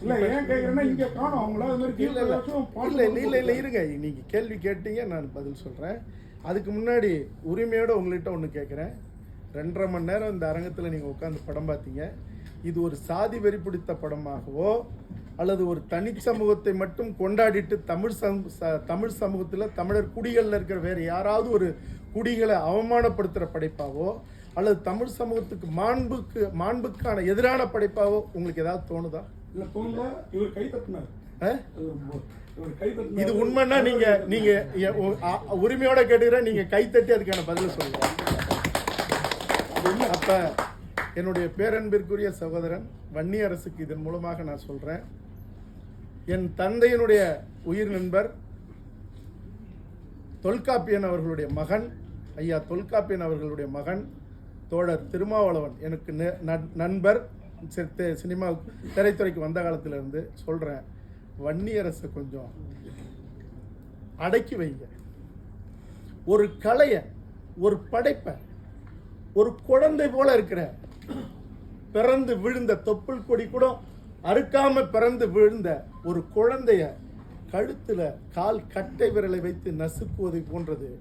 இல்ல ஏன் கேக்குறேன்னா இங்க காணோம். அவங்கள அது மாதிரி இல்ல இல்ல. இல்ல இல்ல இல்ல இருங்க. நீங்க கேள்வி கேட்டீங்க நான் பதில் சொல்றேன். அதுக்கு முன்னாடி உரிமையோட உங்கள்கிட்ட ஒன்று கேட்குறேன் ரெண்டரை மணி நேரம் இந்த அரங்கத்தில் நீங்கள் உட்காந்து படம் பார்த்தீங்க. இது ஒரு சாதி வெறி பிடித்த படமாகவோ அல்லது ஒரு தனி சமூகத்தை மட்டும் கொண்டாடிட்டு தமிழ் சமூ ச- தமிழ் சமூகத்தில் தமிழர் குடிகளில் இருக்கிற வேறு யாராவது ஒரு குடிகளை அவமானப்படுத்துகிற படைப்பாவோ அல்லது தமிழ் சமூகத்துக்கு மாண்புக்கு மாண்புக்கான எதிரான படைப்பாவோ உங்களுக்கு ஏதாவது தோணுதா? இது உண்மைன்னா நீங்க நீங்க உரிமையோட கேட்டுக்கிறேன் நீங்க கைத்தட்டி அதுக்கான பதில சொல்லுங்க. அப்ப என்னுடைய பேரன்பிற்குரிய சகோதரன் வன்னி அரசுக்கு இதன் மூலமாக நான் சொல்றேன். என் தந்தையினுடைய உயிர் நண்பர் தொல்காப்பியன் அவர்களுடைய மகன் ஐயா தொல்காப்பியன் அவர்களுடைய மகன் தோழர் திருமாவளவன் எனக்கு நண்பர் சினிமா திரைத்துறைக்கு வந்த காலத்திலேருந்து சொல்கிறேன் வன்னியரசை கொஞ்சம் அடக்கி வைங்க. ஒரு கலையை ஒரு படைப்பை ஒரு குழந்தை போல இருக்கிற பிறந்து விழுந்த தொப்புள் கொடி கூட அறுக்காம பிறந்து விழுந்த ஒரு குழந்தைய கழுத்துல கால் கட்டை விரலை வைத்து நசுக்குவது போன்றது.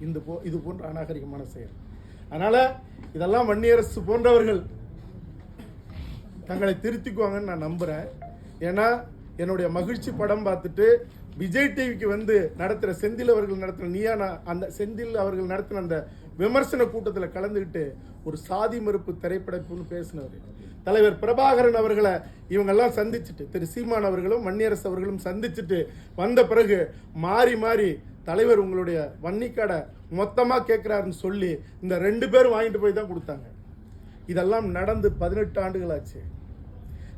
இந்த போ இது போன்ற அநாகரிகமான செயல். அதனால இதெல்லாம் வன்னியரசு போன்றவர்கள் தங்களை திருத்திக்குவாங்கன்னு நான் நம்புகிறேன் ஏன்னா என்னுடைய மகிழ்ச்சி படம் பார்த்துட்டு விஜய் டிவிக்கு வந்து நடத்துகிற செந்தில் அவர்கள் நடத்துகிற நீயா அந்த செந்தில் அவர்கள் நடத்தின அந்த விமர்சன கூட்டத்தில் கலந்துக்கிட்டு ஒரு சாதி மறுப்பு திரைப்படப்புன்னு பேசினவர். தலைவர் பிரபாகரன் அவர்களை இவங்கெல்லாம் சந்திச்சுட்டு திரு சீமான் அவர்களும் மன்னியரசு அவர்களும் சந்திச்சுட்டு வந்த பிறகு மாறி மாறி தலைவர் உங்களுடைய வன்னிக்கடை மொத்தமாக கேட்குறாருன்னு சொல்லி இந்த ரெண்டு பேரும் வாங்கிட்டு போய் தான் கொடுத்தாங்க. இதெல்லாம் நடந்து பதினெட்டு ஆண்டுகள் ஆச்சு.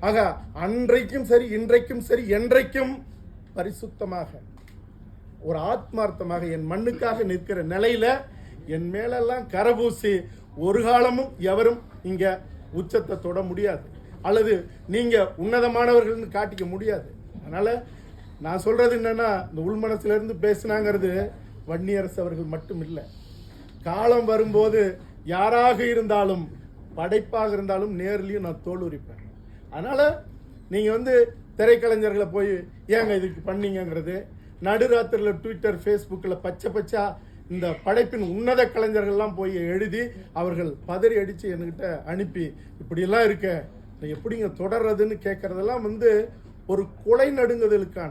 ஆக அன்றைக்கும் சரி இன்றைக்கும் சரி என்றைக்கும் பரிசுத்தமாக ஒரு ஆத்மார்த்தமாக என் மண்ணுக்காக நிற்கிற நிலையில என் மேலெல்லாம் கரபூசி ஒரு காலமும் எவரும் இங்க உச்சத்தை தொட முடியாது. அல்லது நீங்க உன்னதமானவர்கள்னு காட்டிக்க முடியாது. அதனால நான் சொல்றது என்னன்னா இந்த உள்மனசிலிருந்து பேசினாங்கிறது வன்னியரசு அவர்கள் மட்டும் இல்லை காலம் வரும்போது யாராக இருந்தாலும் படைப்பாக இருந்தாலும் நேர்லையும் நான் தோல் உரிப்பேன். அதனால் நீங்கள் வந்து திரைக்கலைஞர்களை போய் ஏங்க இதுக்கு பண்ணீங்கங்கிறது? நடுராத்திரியில் ட்விட்டர் ஃபேஸ்புக்கில் பச்சை பச்சா இந்த படைப்பின் உன்னத கலைஞர்கள்லாம் போய் எழுதி அவர்கள் பதறி அடித்து என்கிட்ட அனுப்பி இப்படியெல்லாம் இருக்க எப்படிங்க தொடர்றதுன்னு கேட்குறதெல்லாம் வந்து ஒரு கொலை நடுங்குதலுக்கான